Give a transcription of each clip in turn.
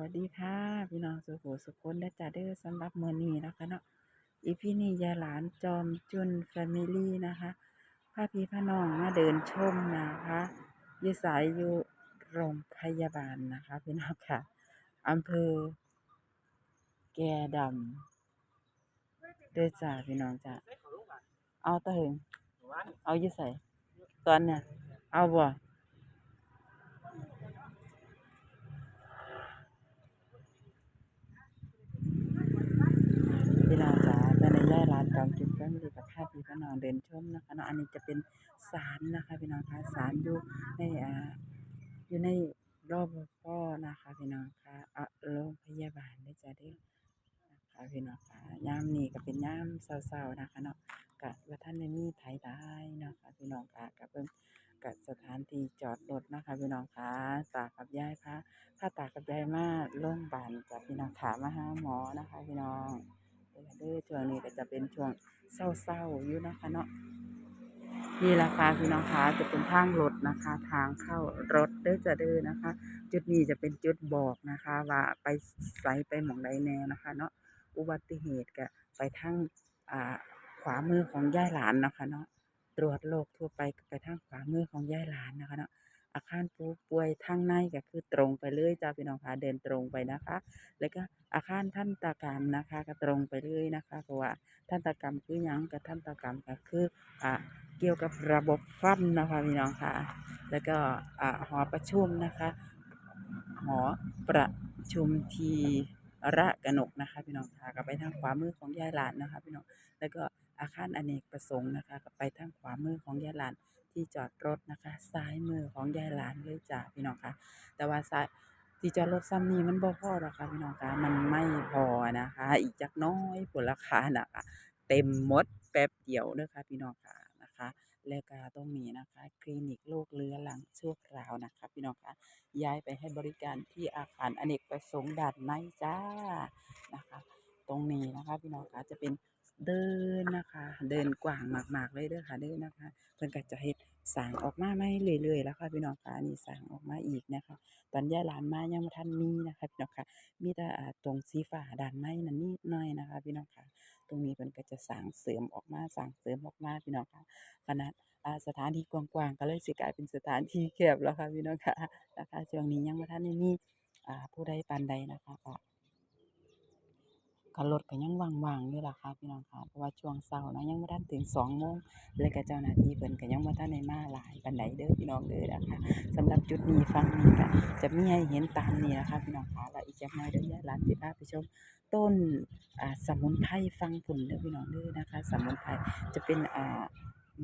วัสดีค่ะพี่น้องสุขสุขคนและจ่าเด้อสำหรับมือนี้นะคะเนาะอีพีนี้ยายหลานจอมจุนแฟมิลี่นะคะพาพี่พาน้องมาเดินชมนะคะยี่สายอยู่โรงพยาบาลนะคะพี่น้องค่ะอำเภอ แกดำเด้อจ้าพี่น้องจ้าเอาตะเหิงเอายี่ใส่ตอนเนี่ยเอาบ่ พี่น้องจ๋าภายในย่ายร้านกองกินก็มี พี่น้องเดินชมนะคะเนาะอันนี้จะเป็นศาลนะคะพี่น้องคะศาลอยู่ในอ่าอยู่ในรอบพ่อนะคะพี่น้องคะอะโรงพยาบาลได้จะเด้นะคะพี่น้องคะย่ามนี้ก็เป็นย่ามเศร้าๆนะคะเนาะกะว่าท่านได้มีไผได้นะคะพี่น้องคะกับเบิ่งกับสถานที่จอดรถนะคะพี่น้องคะตากับยายพาพาตากับยายมาโรงพยาบาลจะพี่น้องขามาหาหมอนะคะพี่น้อง เด้อเด้อช่วงนี้ก็จะเป็นช่วงเศร้าๆอยู่นะคะเนาะนี่ราคาพี่น้องคะจะเป็นทางรถนะคะ ทางเข้ารถเด้อจะเด้อนะคะ จุดนี้จะเป็นจุดบอกนะคะ ว่าไปไสไปหมองใดแน่นะคะ เนาะอุบัติเหตุก็ไปทางอ่าขวามือของย่ายหลานนะคะเนาะตรวจโรคทั่วไปไปทางขวามือของย่ายหลานนะคะเนาะาคารผู้ป่วยทางในก็คือตรงไปเลยจ้าพี่น้องคะเดินตรงไปนะคะ แล้วก็อาคารทันตกรรมนะคะ ก็ตรงไปเลยนะคะเพราะว่าทันตกรรมคือยังกับทันตกรรมก็คืออ่าเกี่ยวกับระบบฟันนะคะพี่น้องค่ะ แล้วก็อ่าหอประชุมนะคะหอประชุมทีระกนกนะคะพี่น้องค่ะก็ไปทางขวามือของยายหลานนะคะพี่น้องแล้วก็อาคารอเนกประสงค์นะคะก็ไปทางขวามือของยายหลาน ที่จอดรถนะคะ ซ้ายมือของยายหลานเลยจ้าพี่น้องคะแต่ว่าซ้ายที่จอดรถซ้ำนี้มันบ่พอหรอกค่ะพี่น้องคะมันไม่พอนะคะ อีกจักน้อยผลราคานะคะเต็มหมดแป๊บเดียวเด้อค่ะพี่น้องค่ะนะคะแล้วก็ตรงนี้นะคะ คลินิกโรคเรื้อรังชั่วคราวนะคะ พี่น้องคะย้ายไปให้บริการที่อาคารอเนกประสงค์ด้านในจ้านะคะ ตรงนี้นะคะ พี่น้องคะจะเป็น เดินนะคะ เดินกว้างมากๆเลยเด้อค่ะเด้อนะคะเพิ่นก็จะเฮ็ดสางออกมาไม่เรื่อยๆแล้วค่ะพี่น้องค่ะนี่สางออกมาอีกนะคะ ตอนย้ายหลานมายังบ่ทันมีนะคะพี่น้องค่ะมีแต่ตรงสีฟ้าด้านในนั่นนิดหน่อยนะคะ พี่น้องค่ะตรงนี้เพิ่นก็จะสางเสริมออกมาสางเสริมออกมาพี่น้องค่ะขนาดสถานที่กว้างๆก็เลยสิกลายเป็นสถานที่แคบแล้วค่ะพี่น้องค่ะนะคะช่วงนี้ยังบ่ทันมีผู้ใดปานใดนะคะ กับรถก็ยังว่างๆอยู่ล่ะค่ะพี่น้องค่ะเพราะว่าช่วงเช้านะยังไม่ทันถึงสองโมงแล้วก็เจ้าหน้าที่เพิ่นก็ยังไม่ทันได้มาหลายปันไดเด้อพี่น้องเด้อนะคะสำหรับจุดนี้ฟังนี้ก็จะมีให้เห็นตามนี้นะคะพี่น้องคะแล้วอีกจักหน่อยเดี๋ยวยายหลานสิพาไปชมต้นสมุนไพรฟังผลเด้อพี่น้องเด้อนะคะ สมุนไพรจะเป็นอ่า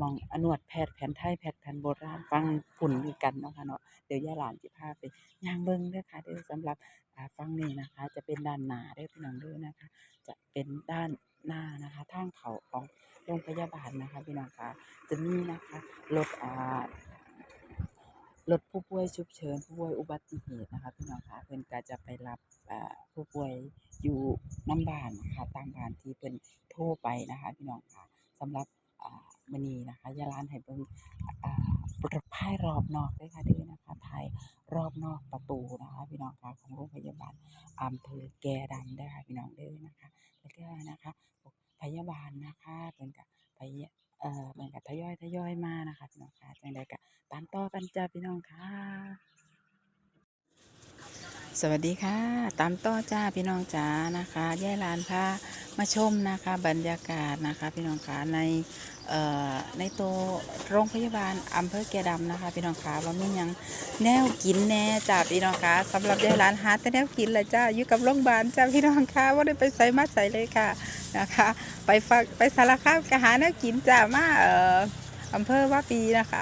มองอนวดแพทย์แผนไทยแพทย์แผนโบราณฟังผุ่นคือกันเนาะค่ะเนาะเดี๋ยวยาหลานสิพาไปย่างเบิ่งด้อค่ะเด้อสำหรับอ่าฝั่งนี้นะคะ จะเป็นด้านหน้าเด้พี่น้องด้อนะคะ จะเป็นด้านหน้านะคะทางเขาของโรงพยาบาลนะคะพี่น้องคะจะมีนะคะรถอ่ารถผู้ป่วยฉุกเฉินผู้ป่วยอุบัติเหตุนะคะพี่น้องคะเพิ่อนก็จะไปรับผู้ป่วยอยู่น้ำบ้านนะคะตามบ้านที่เพิ่นโทรไปนะคะพี่น้องคะสำหรับอ่า มือนีนะคะยาลานให้เบิ่งอ่าภายรอบนอกด้วยค่ะด้อนะคะภายรอบนอกประตูนะคะพี่น้องค่ะของโรงพยาบาลอำเภอแก่ดำเด้ค่ะพี่น้องด้อนะคะแล้วก็นะคะพยาบาลนะคะเพิ่นก็พยเอ่อเพิ่นก็ทยอยทยอยมานะคะพี่น้องค่ะจังใดก็ตามต่อกันจ้าพี่น้องค่ะสวัสดีค่ะ ตามต่อจ้าพี่น้องจ๋านะคะย่ายลานพามาชมนะคะ บรรยากาศนะคะ พี่น้องคะใน ในตัวโรงพยาบาลอำเภอแกดำนะคะพี่น้องคะว่ามียังแนวกินแน่จ้าพี่น้องคะสำหรับย่ายลานหาแต่แนวกินละจ้าอยู่กับโรงพยาบาลจ้าพี่น้องคะว่าได้ไปใส่มาใส่เลยค่ะนะคะ ไปฟักไปสารคามก็หาแนวกินจ้ามาเอ่ออำเภอว่าปีนะคะ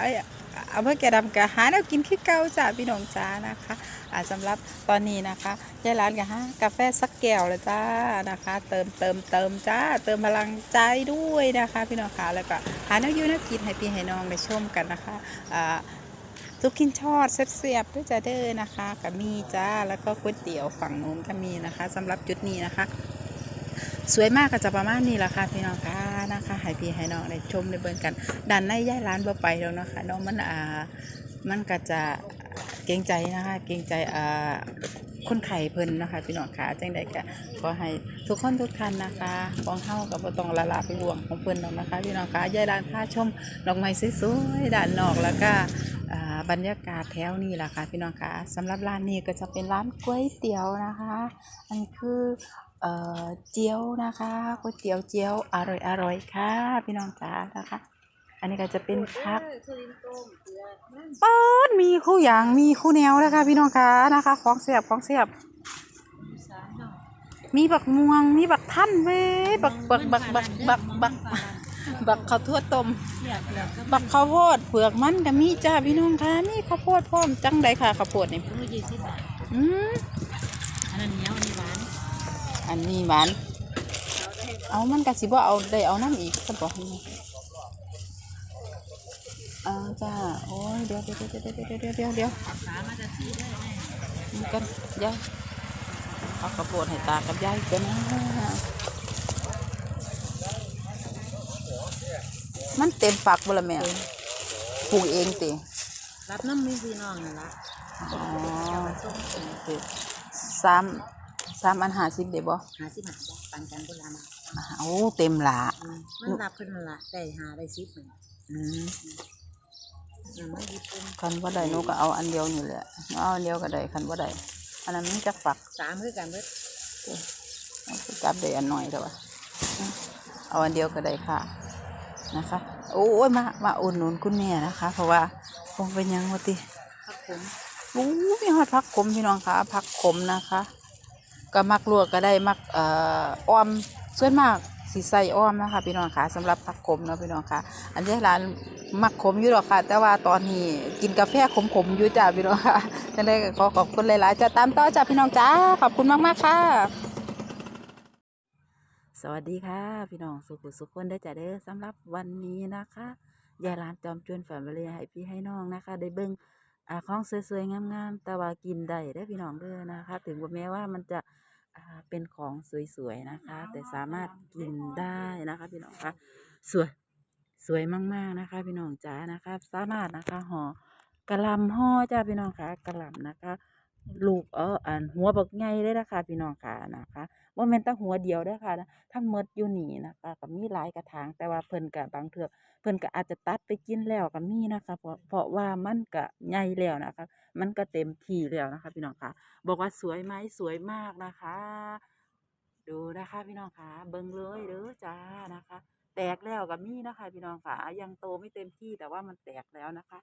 อำเภอแก่ดำก็หาแนวกินคือเก่าจ้าพี่น้องจ้านะคะอ่าสำหรับตอนนี้นะคะยายร้านก็หากาแฟสักแก้วเลยจ้านะคะ เติมเติมเติมจ้า เติมพลังใจด้วยนะคะ พี่น้องค่ะแล้วก็หาแนวอยูแนวกินให้พี่ให้น้องได้ชมกันนะคะอ่าทุกขินทอดเสียบๆด้วยจ้าเด้อนะคะก็มีจ้าแล้วก็ก๋วยเตี๋ยวฝั่งนู้นก็มีนะคะสำหรับจุดนี้นะคะ สวยมากก็จะประมาณนี้แหละค่ะพี่น้องค่ะนะคะให้พี่ให้น้องได้ชมได้เบิ่งกันด้านในย่ายร้านบ่ไปแล้วนะคะเนาะมันอ่ามันก็จะเกรงใจนะคะ เกรงใจอ่าคนไข่เพิ่นนะคะพี่น้องค่ะจังใดก็ขอให้ทุกคนทุกท่านนะคะของเฮากับบ่ต้องละลาไปห่วงของเพิ่นหรอกนะคะพี่น้องค่ะยายร้านพาชมดอกไม้สวยๆด้านนอกแล้วก็บรรยากาศแถวนี้ล่ะค่ะพี่น้องค่ะสำหรับร้านนี้ก็จะเป็นร้านก๋วยเตี๋ยวนะคะ อันคือ เอ่อเจียวนะคะก๋วยเตี๋ยวเจียวอร่อยอร่อยๆค่ะ พี่น้องจ๋านะคะ อันนี้ก็จะเป็นพักเปิดมีคู่อย่างมีคู่แนวแล้วค่ะพี่น้องคะนะคะของเสียบของเสียบ มีบักม่วงมีบักท่านเว้ยบักบักบักบักบักบักบักข้าวทั่วต้มบักข้าวโพดเผือกมันก็มีจ้าพี่น้องคะนี่ข้าวโพดพร้อมจังใดค่ะข้าวโพดนี่รู้ยี่สิบบาทอืมอันนั้นเหนียวอันนี้หวาน อันนี้หวาน เอามันกะสิบ่เอาได้เอาน้ำอีกสักบอกนี่เอาจ้า โอ้ย เดี๋ยวเดี๋ยวเดี๋ยวเดี๋ยวเดี๋ยวเดี๋ยวเดี๋ยวขามาจะที่ได้ไหมนี่กันยายเอากระโปรงให้ตากับยายกันนะมันเต็มฝักบ่ละแม่ปลูกเองติรับน้ำมีพี่น้องนั่นละอ๋อส่งเองติสาม สามอันหาสิบเดี๋ยวบ่หาสิบหาจ้ะปันกันโบราณโอ้เต็มละอืมมันรับเพิ่นนั่นละได้หาได้สิบหนึ่งอืมอืมมันญี่ปุ่นคันว่าได้หนูก็เอาอันเดียวนี่แหละเอาอันเดียวก็ได้คันว่าได้อันนั้นมันจะฝักสามคือกันเบิดเอาไปจับได้อันหน่อยแต่ว่าเอาอันเดียวก็ได้ค่ะนะคะ โอ้ยมามาอุ่นหนุนคุณแม่นะคะ เพราะว่าคงเป็นหยังวะติ ครับผมโอ้มีฮอดผักขมพี่น้องคะผักขมนะคะ ก็มักลวกก็ได้มักเอ่ออ้อมส่วนมากสีใส่อ้อมนะคะพี่น้องค่ะสำหรับผักขมเนาะพี่น้องค่ะ อันนี้ร้านมักขมอยู่หรอกค่ะ แต่ว่าตอนนี้กินกาแฟขมๆอยู่จ้าพี่น้องค่ะจังได้ขอขอบคุณหลายๆจะตามต่อจ้าพี่น้องจ้าขอบคุณมากๆค่ะ สวัสดีค่ะ พี่น้องสุขุสุขคนได้จ้าเด้อสำหรับวันนี้นะคะยายร้านจอมจวนแฟมิลี่ให้พี่ให้น้องนะคะ ได้เบิ่งอ่าของสวยๆงามๆแต่ว่ากินได้ได้พี่น้องเด้อนะคะ ถึงว่าแม้ว่ามันจะ เป็นของสวยๆนะคะ แต่สามารถกินได้นะคะ พี่น้องคะสวยสวยมากๆนะคะ พี่น้องจ๋านะคะ สามารถนะคะห่อกะหล่ำห่อจ้าพี่น้องคะกะหล่ำนะคะ ลูกเอออันหัวบักใหญ่เลยนะคะพี่น้องค่ะนะคะว่าแม่นแต่หัวเดียวเด้อค่ะนะทั้งหมดอยู่นี่นะคะก็มีหลายกระถางแต่ว่าเพิ่นก็บางเทื่อเพิ่นก็อาจจะตัดไปกินแล้วก็มีนะคะ เพราะเพราะว่ามันก็ใหญ่แล้วนะคะ มันก็เต็มที่แล้วนะคะ พี่น้องค่ะ บอกว่าสวยไหมสวยมากนะคะ ดูนะคะพี่น้องค่ะเบิ่งเลยเด้อจ้านะคะ แตกแล้วก็มีนะคะ พี่น้องค่ะยังโตไม่เต็มที่แต่ว่ามันแตกแล้วนะคะ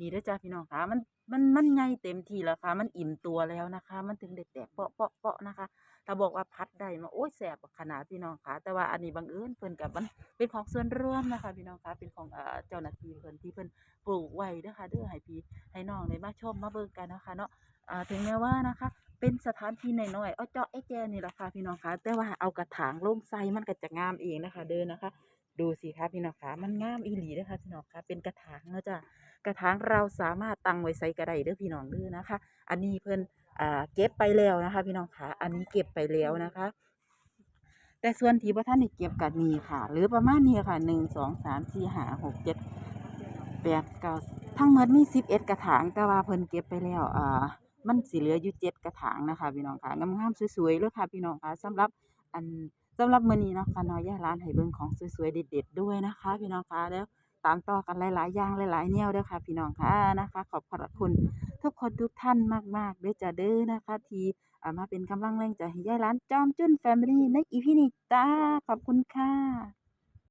นี่เด้อจ้าพี่น้องคะมันมันมันใหญ่เต็มที่แล้วค่ะ มันอิ่มตัวแล้วนะคะ มันถึงได้แตกเปาะเปาะเปาะนะคะถ้าบอกว่าพัดได้มาโอ้ยแสบขนาดพี่น้องคะแต่ว่าอันนี้บังเอิญเพิ่นกับมันเป็นของส่วนร่วมนะคะ พี่น้องคะเป็นของเอ่อเจ้าหน้าที่เพิ่นที่เพิ่นปลูกไว้เด้อค่ะเด้อให้พี่ให้น้องได้มาชมมาเบิ่งกันนะคะเนาะอ่าถึงแม้ว่านะคะ เป็นสถานที่น้อยๆเอเจาะไอ้แจนี่แหละค่ะพี่น้องคะแต่ว่าเอากระถางลงใส่มันก็จะงามเองนะคะ เดินนะคะ ดูสิคะพี่น้องคะมันงามอีหลีเด้อค่ะพี่น้องคะเป็นกระถางเนาะจ้ะกระถางเราสามารถตั้งไว้ใส่กระไดเด้อพี่น้องเด้อนะคะ อันนี้เพิ่นอ่าเก็บไปแล้วนะคะ พี่น้องคะอันนี้เก็บไปแล้วนะคะ แต่ส่วนที่พระท่านเก็บกับนี่ค่ะ หรือประมาณนี้ค่ะหนึ่งสองสามสี่ห้าหกเจ็ดแปดเก้าทั้งหมดมีสิบเอ็ดกระถางแต่ว่าเพิ่นเก็บไปแล้วอ่ามันสิเหลืออยู่เจ็ดกระถางนะคะ พี่น้องค่ะงามๆสวยๆเลยค่ะพี่น้องคะสำหรับอัน สำหรับมื้อนี้เนาะค่ะน้อยย่าร้านให้เบิ่งของสวยๆเด็ดๆด้วยนะคะ พี่น้องคะแล้วตามต่อกันหลายๆอย่างหลายๆแนวด้อค่ะ พี่น้องค่ะนะคะ ขอบพระคุณทุกคนทุกท่านมากๆเด้อจะเด้อนะคะ ที่มาเป็นกำลังแรงใจให้ยาร้านจอมจุ้นแฟมิลี่ในอีพีนี้จ้าขอบคุณค่ะ